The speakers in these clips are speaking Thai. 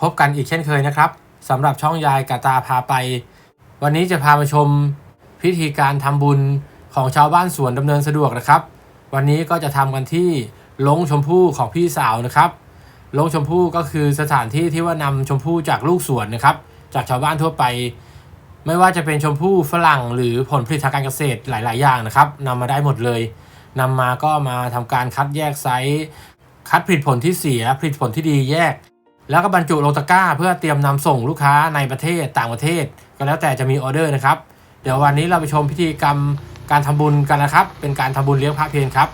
พบกันอีกเช่นเคยนะครับสำหรับช่องยายกาตาพาไป วันนี้จะพาไปชมพิธีการทำบุญของชาวบ้านสวนดำเนินสะดวกนะครับ วันนี้ก็จะทำกันที่ลงชมพู่ของพี่สาวนะครับลงชมพู่ก็คือสถานที่ที่ว่านำชมพู่จากลูกสวนนะครับ จากชาวบ้านทั่วไป ไม่ว่าจะเป็นชมพู่ฝรั่งหรือผลผลิตทางการเกษตรหลาย ๆ อย่างนะครับนำมาได้หมดเลยนำมาก็มาทำการคัดแยกไซส์คัดผลิตผลที่เสียผลิตผลที่ดีแยก แล้วก็บรรจุลงตะกร้า เพื่อเตรียมนำส่งลูกค้าในประเทศต่างประเทศ ก็แล้วแต่จะมีออเดอร์นะครับ เดี๋ยววันนี้เราไปชมพิธีกรรมการทำบุญกันนะครับ เป็นการทำบุญเลี้ยงพระเพลครับ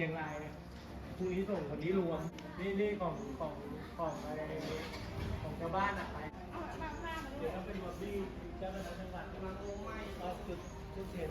ชียงรายเนี่ยพรุ่งนี้ส่งวันนี้รวม นี่นี่ของของของอะไรของชาวบ้านอะไปเดี๋ยวถ้าเป็นวันที่เจ้าหน้าที่จังหวัดมาโอ้ไม่เอาจุดจุดเทียน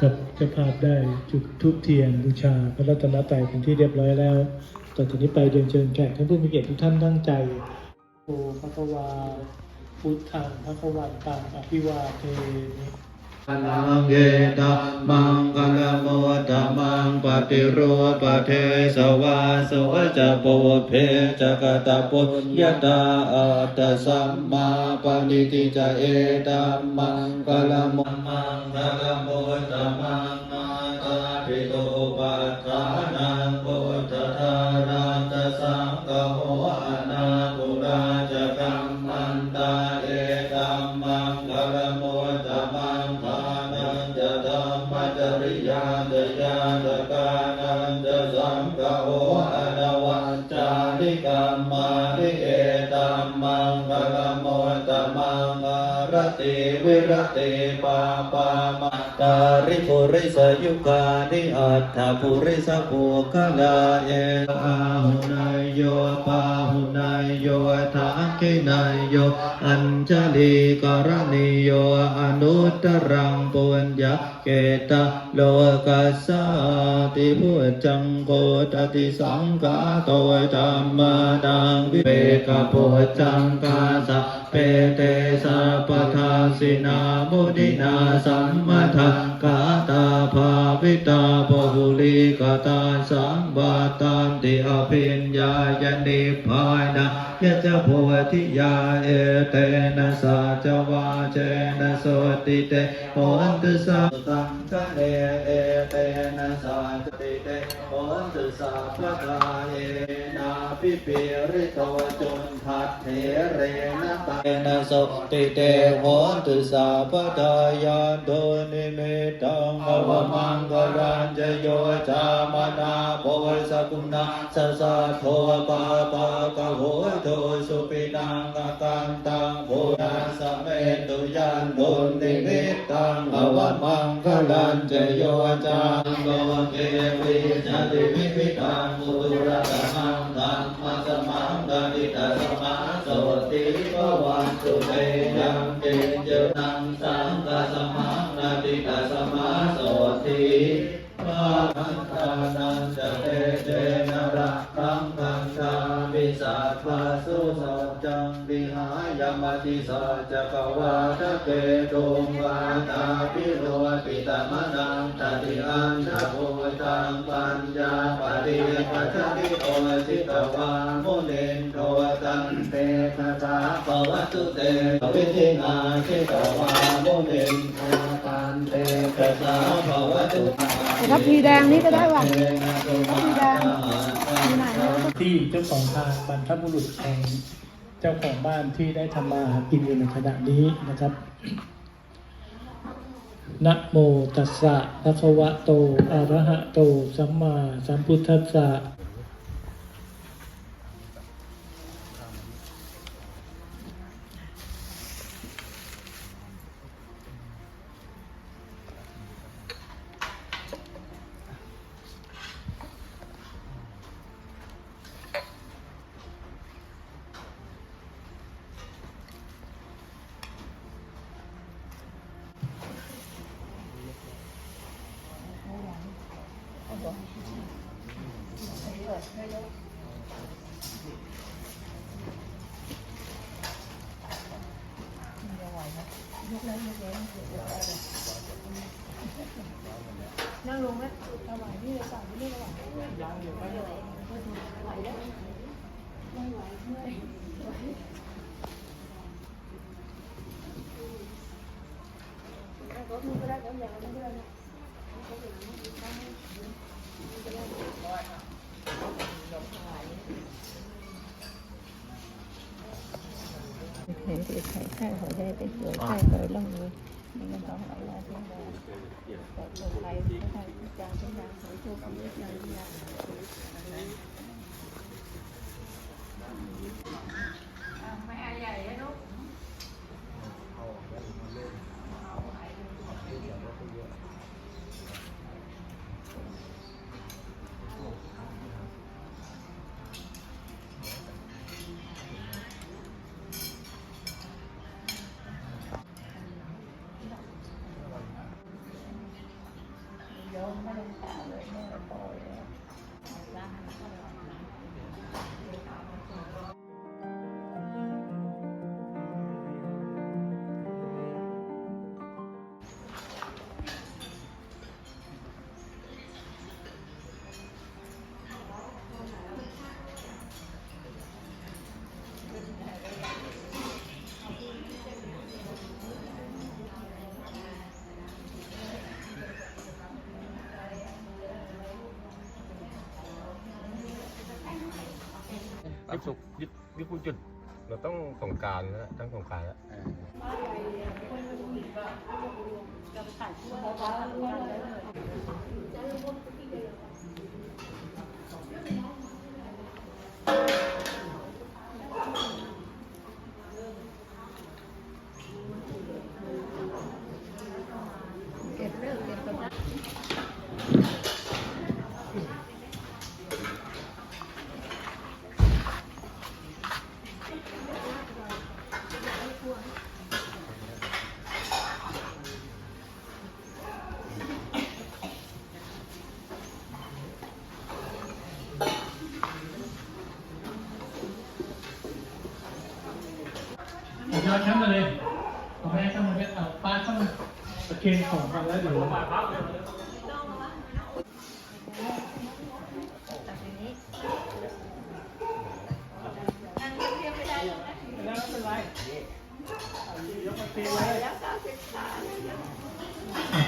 ครับเจ้าภาพได้จุดทุกเทียนบูชาพระรัตนตรัยเป็นที่เรียบร้อยแล้วต่อจากนี้ไปเดินเชิญแขกท่านผู้มีเกียรติทุกท่านตั้งใจโอพระควาพุทธังพระควันตังอภิวาเทมิ นังเกตมังกลโมตมังปฏิรูปเทสวาสวจะโปเพจกตปุญตาอัตสัมมาปณิติจะเอตัมมังกลโมมังคลโมตมัง วิรติปาปามาตาริปุริสยุกานิอัตถปุริสปุคลาเออาหุนายโยปาหุนายโยทักขินายโยอัญจลีกรณิโยอนุตตรังปุญญาเกตโลกัสสาติพุจังโกตติสังกาโตธรรมดังวิเวกปุจังกาสะเปเตสัพพทา สินามุนินาสัมมาทากาตาภาวิตาปหุลิกตาสัมบาตันติอภิญญายนิพพานะยะจะโพธิยาเอเตนะสัจวาเจนะโสติเตโหนตุสัพพังคะเนเอเตนะสัจติเตโหนตุสัพพะทาเย นาปิปิริโตจนทัดเถเรนะปะนโสติเตโหตุสาปทายานโดนิเมตังอวมังกรัญจโยจามนาโพสกุณาสสะโทปาปะกะโหโตสุปินังกกันตังโพนาสเมตุยันโดนิเมตังอวมังกรัญจโยจามโลเกวิจติวิวิตังมุต ตาสมาโสติภวันตุเตยังเจเจนังสังกสมังดาดิตาสมาโสติปานันทานันจะเตเจนะระคังคังชามิสัพพะสุสัจจังวิหายมติสัจกวาทะเกตุงวาตาพิโรปิตมนังตติอันทโพตังปัญญาปริปัจจิโตสิตวามุนิน นเตภะสาภวตุเตวิธินาสิตวามุนินโทตันเตภะสาภวตุตาทัพพีแดงนี่ก็ได้ว่ะเตนะตุมาตาหามีไหนแล้วที่เจ้าของทางบรรพบุรุษของเจ้าของบ้านที่ได้ทำมาหากินอยู่ในขณะนี้นะครับนะโมตัสสะภะคะวะโต อะระหะโต สัมมาสัมพุทธัสสะ วายนี่เลยสั่งนี่ระหว่างเห็นที่ไข่ไข่หัวใจเป็นสวไข่เคยลงเลย มันก็ต้องเอาละที่แบบแต่คนไทยไม่ได้ทุกอย่างทุกอย่างสวยทุกอย่างทุกอย่างไม่ ยึดสุกยึดยึดผู้จุด เราต้องสงกรารแล้วต้องสงกรารแล้วเก็บเรื่องเก็บกระ ยอดเข้ามาเลยเอาแม่เข้ามาเลยเอาป้าเข้ามาตะเกียงของกันแล้วเดี๋ยวอะ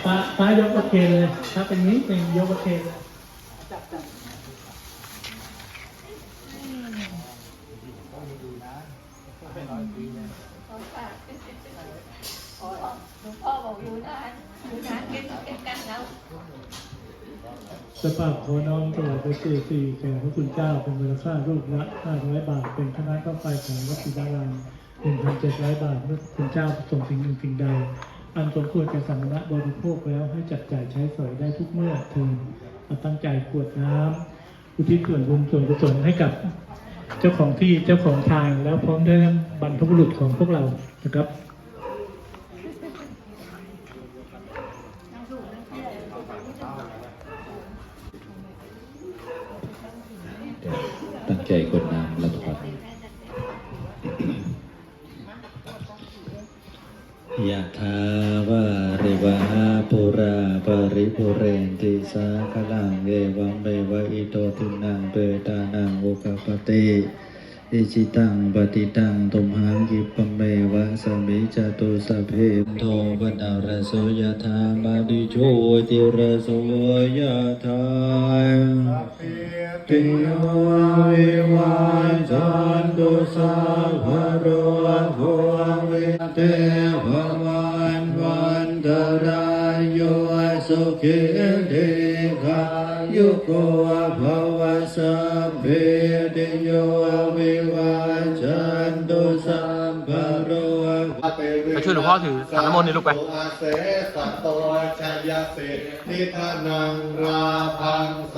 ป้าป้ายกประเคนเลย ถ้าเป็นนี้เป็นยกประเคนเลยดีนะ เป็นร้อยปีเลยหลวงพ่อบอกอยู่นานอยู่นานเก็บเก็บกันแล้วสภาพขอน้อมถวายพระเจดีย์แก่พระคุณเจ้าเป็นมูลค่ารูปละ500 บาท เป็นคณะเข้าไปของวัดศิลาราม1,700 บาทเมื่อคุณเจ้าประสงค์สิ่งหนึ่งสิ่งใด อันสมควรแก่สามณะบริโภคแล้วให้จับจ่ายใช้สอยได้ทุกเมื่อเทินตั้งใจกวดน้ำอุทิศส่วนบุญส่วนกุศลให้กับ เจ้าของที่เจ้าของทางแล้วพร้อมด้วยบรรพบุรุษของพวกเรานะครับ ลังเอวังเมวะอิโตตินังเปตานังอุกปปติอิจิตังปฏิตังตุมหังกิปเมวะสมิจตุสพเพโทปนารโสยธามาดิโชติรโสยธาติโยวิวาจันตุสัพพะโรโควิเตภวันวันตรายโย สุขิเทคายุโกภวสัพเพติโยวิวาจันตุสัพพะโรไปช่วยหลวงพ่อถือถังน้ำมนต์นี่ลูกไปเสสตัวชยสิทิทานังราพังโส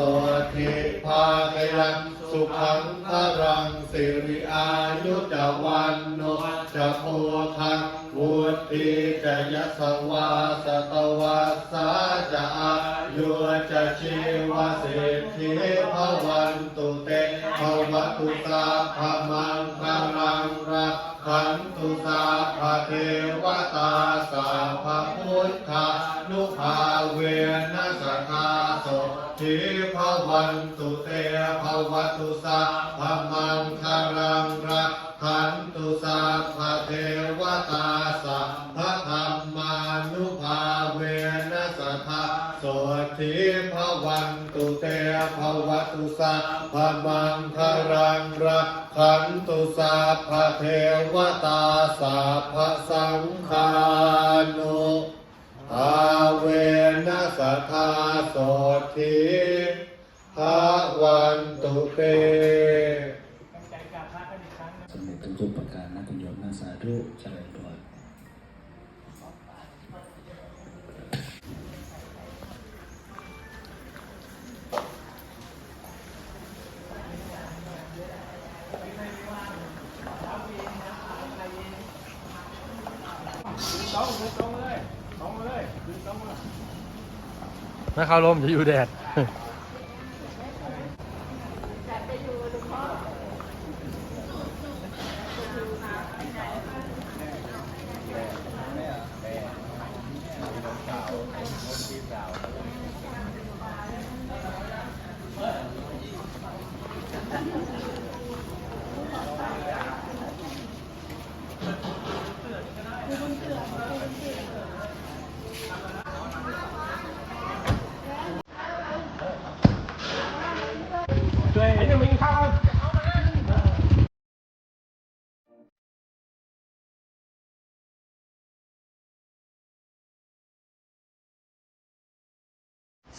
ธิภาคยันสุขังพรังสิริอายุจวันโนจะโพคัง วุฒิจะยสวาสตวัสสาจะอายุจะชีวสิทธิภวันตุเตภวตุสาภมังคารังรักขันตุสาภเทวตาสาภพุทธานุภาเวนัสคาโสทิภวันตุเตภวตุสาภมังคารังรัก ขันตุสาภเทวตาสาภธรรมานุภาเวนัสคาโสทิภวันตุเตภวตุสาภมังคารังรักขันตุสาภเทวตาสาภสังฆานุอาเวนัสทาโสทิภาวันตุเต เร็จทุประการนะคุณโยมนาสาธุเจริญพรไม่เข้าลมจะอยู่แดด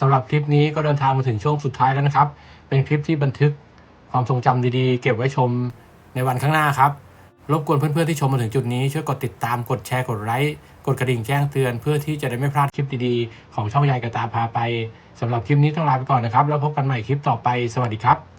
สำหรับคลิปนี้ก็เดินทางมาถึงช่วงสุดท้ายแล้วนะครับ เป็นคลิปที่บันทึกความทรงจำดีๆ เก็บไว้ชมในวันข้างหน้าครับ รบกวนเพื่อนๆที่ชมมาถึงจุดนี้ช่วยกดติดตามกดแชร์กดไลค์กดกระดิ่งแจ้งเตือนเพื่อที่จะได้ไม่พลาดคลิปดีๆ ของช่องยายกระตาพาไปสำหรับคลิปนี้ต้องลาไปก่อนนะครับ แล้วพบกันใหม่คลิปต่อไปสวัสดีครับ